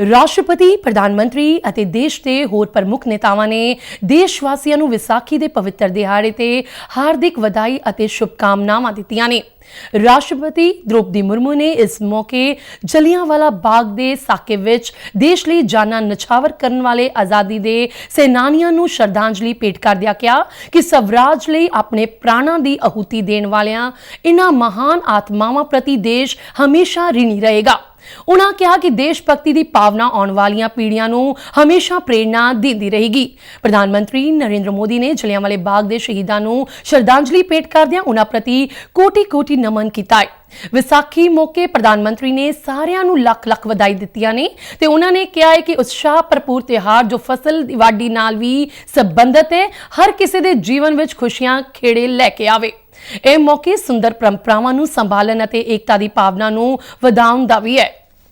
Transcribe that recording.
ਰਾਸ਼ਟਰਪਤੀ, ਪ੍ਰਧਾਨ ਮੰਤਰੀ ਅਤੇ ਦੇਸ਼ ਦੇ ਹੋਰ ਪ੍ਰਮੁੱਖ ਨੇਤਾਵਾਂ ਨੇ ਦੇਸ਼ ਵਾਸੀਆਂ ਨੂੰ ਵਿਸਾਖੀ ਦੇ ਪਵਿੱਤਰ ਦਿਹਾੜੇ ਤੇ ਹਾਰਦਿਕ ਵਧਾਈ ਅਤੇ ਸ਼ੁਭਕਾਮਨਾਵਾਂ ਦਿੱਤੀਆਂ ਨੇ। ਰਾਸ਼ਟਰਪਤੀ ਦ੍ਰੋਪਦੀ ਮੁਰਮੂ ਨੇ ਇਸ ਮੌਕੇ ਜਲਿਆਂਵਾਲਾ ਬਾਗ ਦੇ ਸਾਕੇ ਵਿੱਚ ਦੇਸ਼ ਲਈ ਜਾਨਾਂ ਨਛਾਵਰ ਕਰਨ ਵਾਲੇ ਆਜ਼ਾਦੀ ਦੇ ਸੈਨਾਨੀਆਂ ਨੂੰ ਸ਼ਰਧਾਂਜਲੀ ਭੇਟ ਕਰਦਿਆਂ ਕਿਹਾ ਕਿ ਸਵਰਾਜ ਲਈ ਆਪਣੇ ਪ੍ਰਾਣਾਂ ਦੀ ਆਹੂਤੀ ਦੇਣ ਵਾਲਿਆਂ, ਇਨ੍ਹਾਂ ਮਹਾਨ ਆਤਮਾਵਾਂ ਪ੍ਰਤੀ ਦੇਸ਼ ਹਮੇਸ਼ਾ ਰਿਣੀ ਰਹੇਗਾ। ਉਨ੍ਹਾਂ ਕਿਹਾ ਕਿ ਦੇਸ਼ ਭਗਤੀ ਦੀ ਭਾਵਨਾ ਆਉਣ ਵਾਲੀਆਂ ਪੀੜ੍ਹੀਆਂ ਨੂੰ ਹਮੇਸ਼ਾ ਪ੍ਰੇਰਣਾ ਦਿੰਦੀ ਰਹੇਗੀ। ਪ੍ਰਧਾਨ ਮੰਤਰੀ ਨਰਿੰਦਰ ਮੋਦੀ ਨੇ ਜਲਿਆਂਵਾਲੇ ਬਾਗ ਦੇ ਸ਼ਹੀਦਾਂ ਨੂੰ ਸ਼ਰਧਾਂਜਲੀ ਭੇਟ ਕਰਦਿਆਂ ਉਨ੍ਹਾਂ ਪ੍ਰਤੀ ਕੋਟੀ-ਕੋਟੀ ਨਮਨ ਕੀਤਾ ਹੈ। ਵਿਸਾਖੀ ਮੌਕੇ ਪ੍ਰਧਾਨ ਮੰਤਰੀ ਨੇ ਸਾਰਿਆਂ ਨੂੰ ਲੱਖ ਲੱਖ ਵਧਾਈ ਦਿੱਤੀਆਂ ਨੇ ਤੇ ਉਹਨਾਂ ਨੇ ਕਿਹਾ ਹੈ ਕਿ ਉਤਸ਼ਾਹ ਭਰਪੂਰ ਤਿਉਹਾਰ ਜੋ ਫਸਲ ਦੀ ਵਾਢੀ ਨਾਲ ਵੀ ਸੰਬੰਧਿਤ ਹੈ, ਹਰ ਕਿਸੇ ਦੇ ਜੀਵਨ ਵਿੱਚ ਖੁਸ਼ੀਆਂ ਖੇੜੇ ਲੈ ਕੇ ਆਵੇ। ਇਹ ਮੌਕੇ ਸੁੰਦਰ ਪਰੰਪਰਾਵਾਂ ਨੂੰ ਸੰਭਾਲਣ ਅਤੇ ਏਕਤਾ ਦੀ ਭਾਵਨਾ ਨੂੰ ਵਧਾਉਣ ਦਾ ਵੀ ਹੈ।